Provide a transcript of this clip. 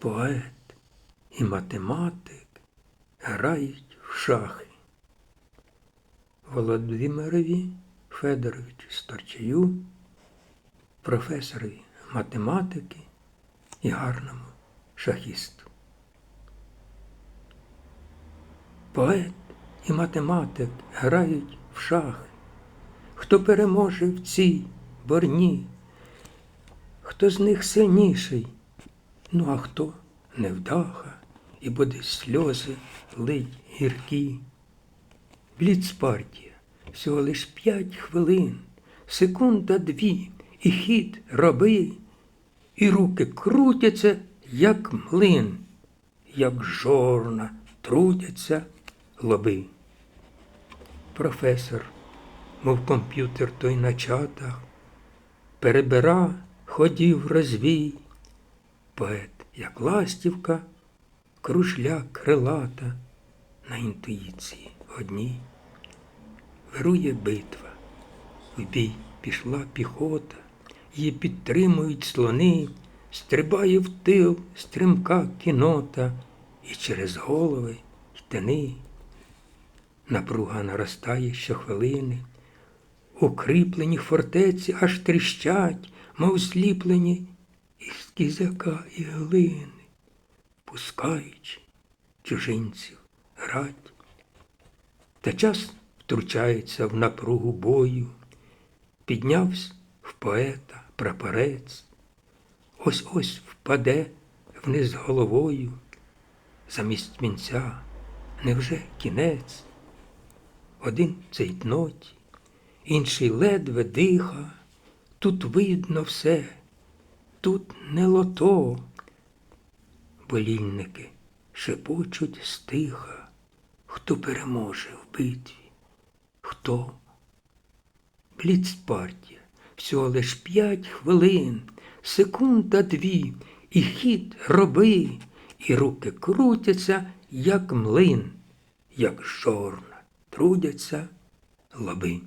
поет і математик грають в шахи. Володимирові Федоровичу Сторчаю, професорові математики і гарному шахісту. Поет і математик грають в шахи. Хто переможе в цій борні, хто з них сильніший, ну а хто? Невдаха, і буде сльози лить гіркі. Бліцпартія, всього лиш п'ять хвилин, секунда дві, і хід роби, і руки крутяться, як млин, як жорна трудяться лоби. Професор, мов комп'ютер той на чатах, перебира ходів розвій, поет, як ластівка, кружля крилата на інтуїції одній. Вирує битва, в бій пішла піхота, її підтримують слони, стрибає в тил стрімка кінота, і через голови й тини. Напруга наростає щохвилини, укріплені фортеці аж тріщать, мов зліплені із кізяка і глини, пускаючи чужинців грать. Та час втручається в напругу бою, піднявся в поета прапорець, ось ось впаде вниз головою, замість вінця невже кінець? Один цейтноті, інший ледве диха, тут видно все, тут не лото. Болільники шепочуть стиха, хто переможе в битві, хто? Бліцпартія, всього лиш п'ять хвилин, секунда дві, і хід роби, і руки крутяться, як млин, як жорна, трудяться лоби.